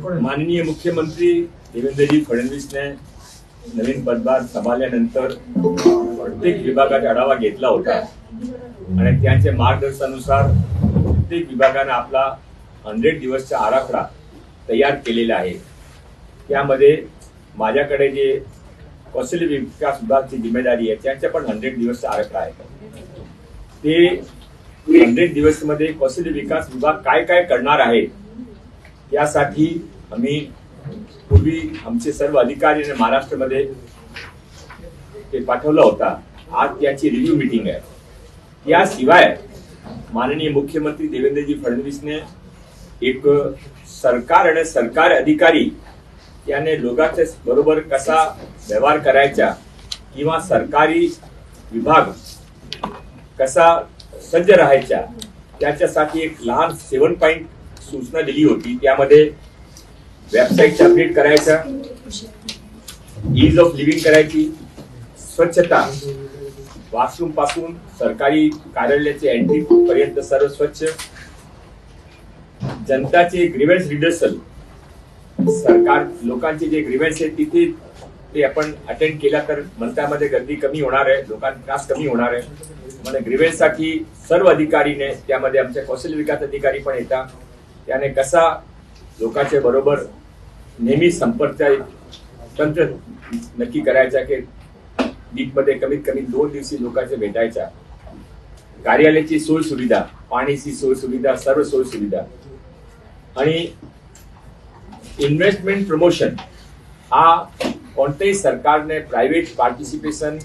माननीय मुख्यमंत्री देवेंद्रजी फडणवीसने नवीन पदभार सांभाळल्यानंतर प्रत्येक विभागाचा आढावा घेतला होता. आणि त्यांच्या मार्गदर्शनानुसार प्रत्येक विभागानं आपला हंड्रेड दिवसचा आराखडा तयार केलेला आहे. त्यामध्ये माझ्याकडे जे कौशल्य विकास विभागची जिम्मेदारी आहे त्यांच्या पण हंड्रेड दिवसचा आराखडा आहे. ते हंड्रेड दिवसमध्ये कौशल्य विकास विभाग काय काय करणार आहे यासाठी आम्ही पूर्वी आमचे सर्व अधिकारी महाराष्ट्रामध्ये ते पाठवला होता. आज त्याची रिव्ह्यू मीटिंग आहे. याशिवाय माननीय मुख्यमंत्री देवेंद्रजी फडणवीसने एक सरकार आणि सरकार अधिकारी त्याने लोकांच्या बरोबर कसा व्यवहार करायचा किंवा सरकारी विभाग कसा सज्ज राहायचा त्याच्यासाठी एक लहान सेवन पॉईंट सूचना दिली होती त्यामध्ये वेबसाईट अपडेट करायचा इज ऑफ लिव्हिंग करायची स्वच्छता. वॉशरूमपासून सरकारी कार्यालयाचे एंट्री पर्यंत सर्व स्वच्छ. जनताचे ग्रीवेन्स रिडर्सल सरकार लोकांचे जे ग्रीवेन्स आहेत तिथे ते आपण अटेंड केला तर मंत्रामध्ये गर्दी कमी होणार आहे लोकांना त्रास कमी होणार आहे. म्हणजे ग्रीवेन्ससाठी सर्व अधिकारीने त्यामध्ये आमच्या कौशल्य विकास अधिकारी पण येतात. त्याने कसा लोकांच्या बरोबर नेहमी संपर्क तंत्र नक्की करायचा की वीकमध्ये कमीत कमी दोन दिवशी लोकांचे भेटायच्या कार्यालयाची सोय सुविधा पाण्याची सोय सुविधा सर्व सोय सुविधा. आणि इन्व्हेस्टमेंट प्रमोशन हा कोणत्याही सरकारने प्रायव्हेट पार्टिसिपेशन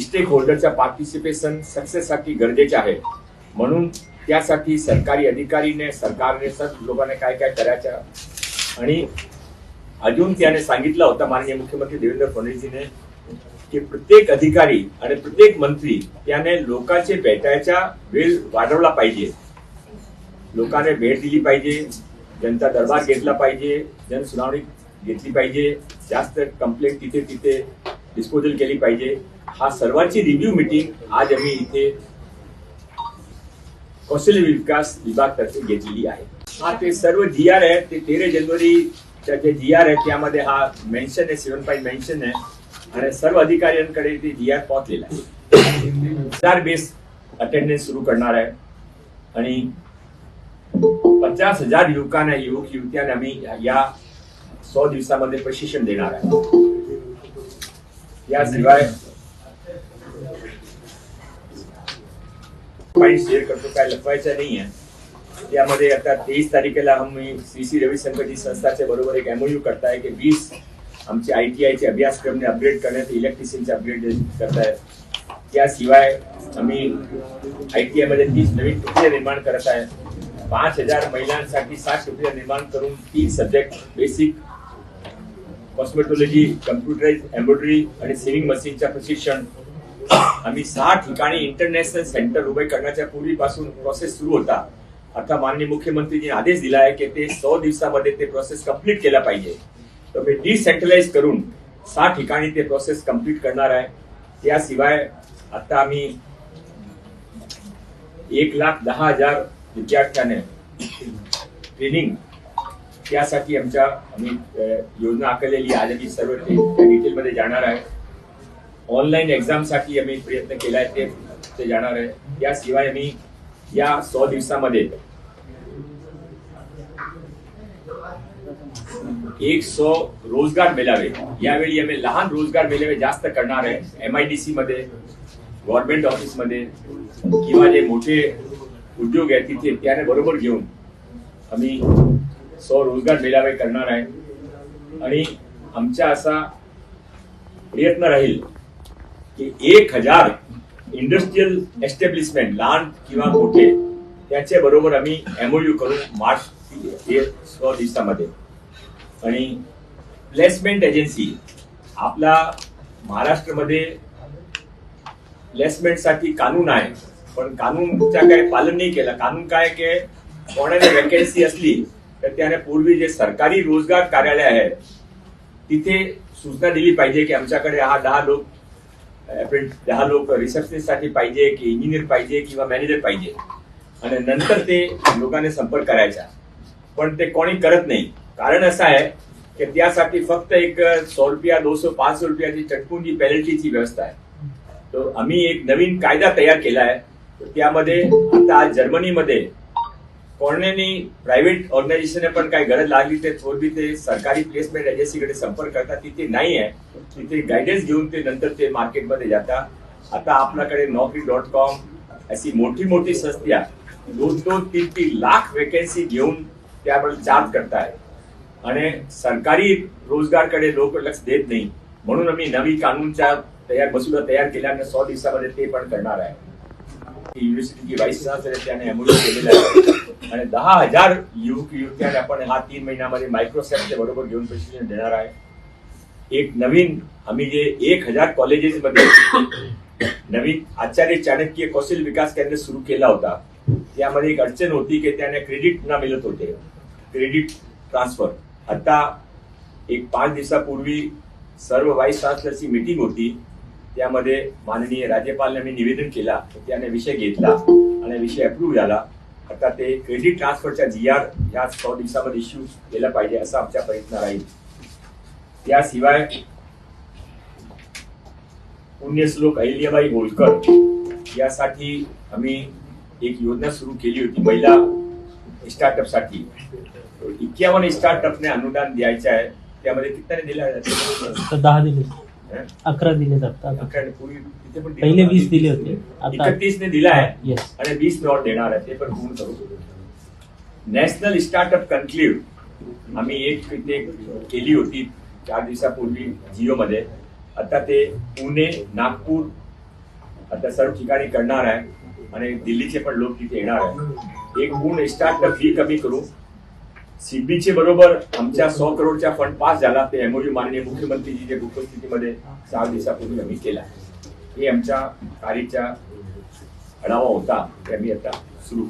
स्टेक होल्डरच्या पार्टिसिपेशन सक्सेससाठी गरजेचे आहे. म्हणून त्यासाठी सरकारी अधिकारीने सरकारने सर्व लोकांना काय काय करायचं? आणि अजून त्याने सांगितलं होतं माननीय मुख्यमंत्री देवेंद्र फडणवीसजीने की प्रत्येक अधिकारी आणि प्रत्येक मंत्री त्याने लोकांचे भेटायचा वेळ वाढवला पाहिजे. लोकांनी भेट दिली पाहिजे जनता दरबार घेतला पाहिजे जनसुनावणी घेतली पाहिजे जास्त कंप्लेंट तिथे तिथे डिस्पोजल केली पाहिजे. हा सर्वांची रिव्ह्यू मीटिंग आज आम्ही इथे कौशल्य विकास विभाग घेतलेली आहे. हा ते सर्व जी आर आहे ते तेरा जानेवारीच्या जे जी आर आहे त्यामध्ये हा मेन्शन आहे सेवन फाईव्ह मेन्शन आहे. आणि सर्व अधिकाऱ्यांकडे ते जी आर पोहोचलेला आहे. हजार बेस अटेंडन्स सुरू करणार आहे. आणि पचास हजार युवकांना युवक युवत्यांना आम्ही या सौ दिवसामध्ये प्रशिक्षण देणार आहे. याशिवाय पॉईंट शेअर करतो काय लपवायचं नाही आहे. त्यामध्ये आता तेवीस तारखेला आम्ही श्री श्री रविशंकरजी संस्थाच्या बरोबर एक एमओयू करताय की वीस आमचे आय टी आयचे अभ्यासक्रमने अपग्रेड करण्यात इलेक्ट्रिशियनचे अपग्रेड करताय. त्याशिवाय आम्ही आय टी आयमध्ये तीस नवीन तुकड्या निर्माण करत आहे. पाच हजार महिलांसाठी सात तुकड्या निर्माण करून तीन subject basic cosmetology computerise embroidery आणि सेविंग मशीनच्या प्रशिक्षण. आम्ही सहा ठिकाणी इंटरनॅशनल सेंटर उभे करण्याच्या पूर्वीपासून प्रोसेस सुरू होता. आता माननीय मुख्यमंत्रीजी आदेश दिला आहे की ते सौ दिवसामध्ये ते प्रोसेस कंप्लीट केला पाहिजे. तर मी डिसेंट्रलाइज करून सहा ठिकाणी ते प्रोसेस कंप्लीट करणार आहे. त्याशिवाय आता आम्ही एक लाख दहा हजार विद्यार्थ्याने ट्रेनिंग त्यासाठी आमच्या आम्ही योजना आखलेली आहे. सर्व डिटेलमध्ये जाणार आहे. ऑनलाईन एक्झामसाठी आम्ही प्रयत्न केला आहे ते जाणार आहे. याशिवाय आम्ही या सौ दिवसामध्ये एक सौ रोजगार मेळावे यावेळी आम्ही लहान रोजगार मेळावे जास्त करणार आहे. एम आय डी सी मध्ये गव्हर्नमेंट ऑफिसमध्ये किंवा जे मोठे उद्योग आहेत तिथे त्याने बरोबर घेऊन आम्ही सौ रोजगार मेळावे करणार आहे. आणि आमचा असा प्रयत्न राहील की एक हजार इंडस्ट्रियल एस्टॅब्लिशमेंट लहान किंवा मोठे त्याच्या बरोबर आम्ही एमओयू करू मार्च दिवसामध्ये. आणि प्लेसमेंट एजन्सी आपला महाराष्ट्रामध्ये प्लेसमेंटसाठी कानून आहे पण कानूनचा काय पालन नाही केलं. कानून काय की कोणाने वॅकन्सी असली तर त्याने पूर्वी जे सरकारी रोजगार कार्यालय आहे तिथे सूचना दिली पाहिजे की आमच्याकडे हा दहा लोक दहा लोक रिसेप्शनिस्टसाठी पाहिजे की इंजिनियर पाहिजे किंवा मॅनेजर पाहिजे? आणि नंतर ते लोकांनी संपर्क करायचा. पण ते कोणी करत नाही. कारण असं आहे की त्यासाठी फक्त एक सौ रुपया दोनशे पाच रुपयाची चटकून पॅनल्टीची पेनल्टीची व्यवस्था आहे. तर आम्ही एक नवीन कायदा तयार केला आहे. त्यामध्ये आता जर्मनीमध्ये कोणाने प्रायव्हेट ऑर्गनायझेशन पण काही गरज लागली ते थोडी ते सरकारी प्लेसमेंट एजन्सीकडे संपर्क करतात तिथे नाही आहे तिथे गायडन्स घेऊन ते नंतर ते मार्केटमध्ये जातात आता आपल्याकडे नोकरी डॉट कॉम अशी मोठी मोठी संस्था दोन दोन तीन तीन लाख वेकेन्सी घेऊन त्यावर चार्ज करताय आणि सरकारी रोजगारकडे लोक लक्ष देत नाही म्हणून आम्ही नवी कानूनच्या तयार मसुदा तयार केल्याने सौ दिवसामध्ये ते पण करणार आहे युनिव्हर्सिटीची व्हाईस चान्सलर त्याने अमूल्य केलेलं आहे. आणि दहा हजार युवक युवत्यांना आपण हा तीन महिन्यामध्ये मायक्रोसॉफ्टच्या बरोबर घेऊन प्रशिक्षण देणार आहे. एक नवीन आम्ही जे एक हजार कॉलेजेसमध्ये नवीन आचार्य चाणक्य कौशल्य विकास केंद्र सुरू केला होता त्यामध्ये एक अडचण होती की त्याने क्रेडिट ना मिळत होते. क्रेडिट ट्रान्सफर आता एक पाच दिवसापूर्वी सर्व व्हाईस चान्सलरची मीटिंग होती. त्यामध्ये माननीय राज्यपालने मी निवेदन केला त्याने विषय घेतला आणि विषय अप्रूव्ह झाला. आता ते क्रेडिट ट्रान्सफरच्या जी आर ह्या सौ दिवसामध्ये इश्यू केला पाहिजे असा आमचा प्रयत्न राहील. त्याशिवाय पुण्यश्लोक अहिल्याबाई होळकर यासाठी आम्ही एक योजना सुरू केली होती महिला स्टार्टअपसाठी. इक्यावन स्टार्टअपने अनुदान द्यायचं आहे त्यामध्ये किती दिला दहा दिले. अकरा दिले जातात. पूर्वी तिथे पण दिलं पहिले. वीस दिले होते. आता एकतीसने दिला आहे आणि वीस प्लॉट देणार आहे. ते पण पूर्ण करू नॅशनल स्टार्टअप कन्क्लेव्ह आम्ही एक तिथे केली होती चार दिवसापूर्वी जिओ मध्ये आता ते पुणे नागपूर आता सर्व ठिकाणी करणार आहे. आणि दिल्लीचे पण लोक तिथे येणार आहे एक पूर्ण स्टार्टअप फी कमी करू. सीबीचे बरोबर आमच्या सौ करोडच्या फंड पास झाला. ते एमओयू माननीय मुख्यमंत्रीजीच्या उपस्थितीमध्ये सहा दिवसापूर्वी आम्ही केला. हे आमच्या कार्याचा आढावा होता. ते आम्ही आता सुरू